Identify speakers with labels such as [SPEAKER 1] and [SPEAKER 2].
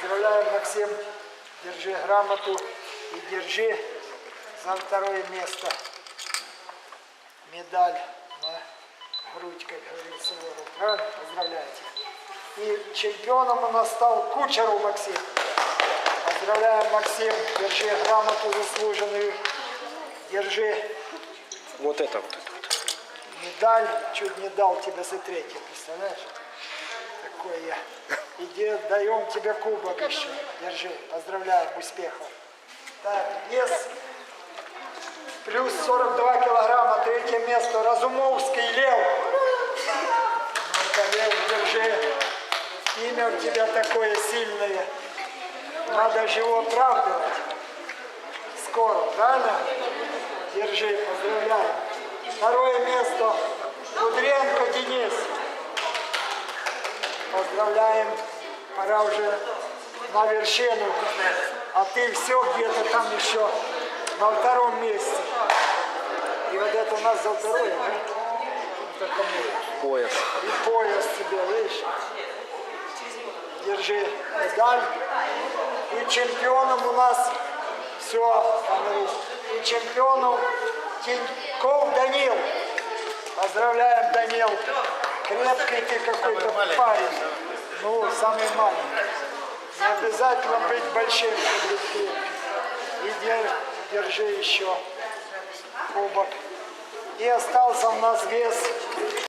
[SPEAKER 1] Поздравляем, Максим. Держи грамоту и держи за второе место медаль на грудь, как говорит Суворов. Правильно? Поздравляйте. И чемпионом у нас стал Кучеров Максим. Поздравляем, Максим. Держи грамоту заслуженную. Держи
[SPEAKER 2] Вот это вот это. вот.
[SPEAKER 1] медаль. Чуть не дал тебе за третье, представляешь? Такой я. Иди, даем тебе кубок еще. Держи. Поздравляем, успехов. Так, вес плюс 42 килограмма, третье место. Разумовский Лев. Ну-ка, Лев, держи. Имя у тебя такое сильное. Надо же его оправдывать. Скоро, правильно? Держи, поздравляю. Второе место. Кудренко Денис. Поздравляем. Пора уже на вершину. А ты все где-то там еще на втором месте. И вот это у нас за второе, да?
[SPEAKER 2] Пояс.
[SPEAKER 1] И пояс тебе, видишь? Держи медаль. И чемпионом у нас все, и чемпионом Тиньков Данил. Поздравляем, Данил. Крепкий ты какой-то парень. Ну, самый маленький. Не обязательно быть большим. И дер- держи еще кубок. И остался у нас вес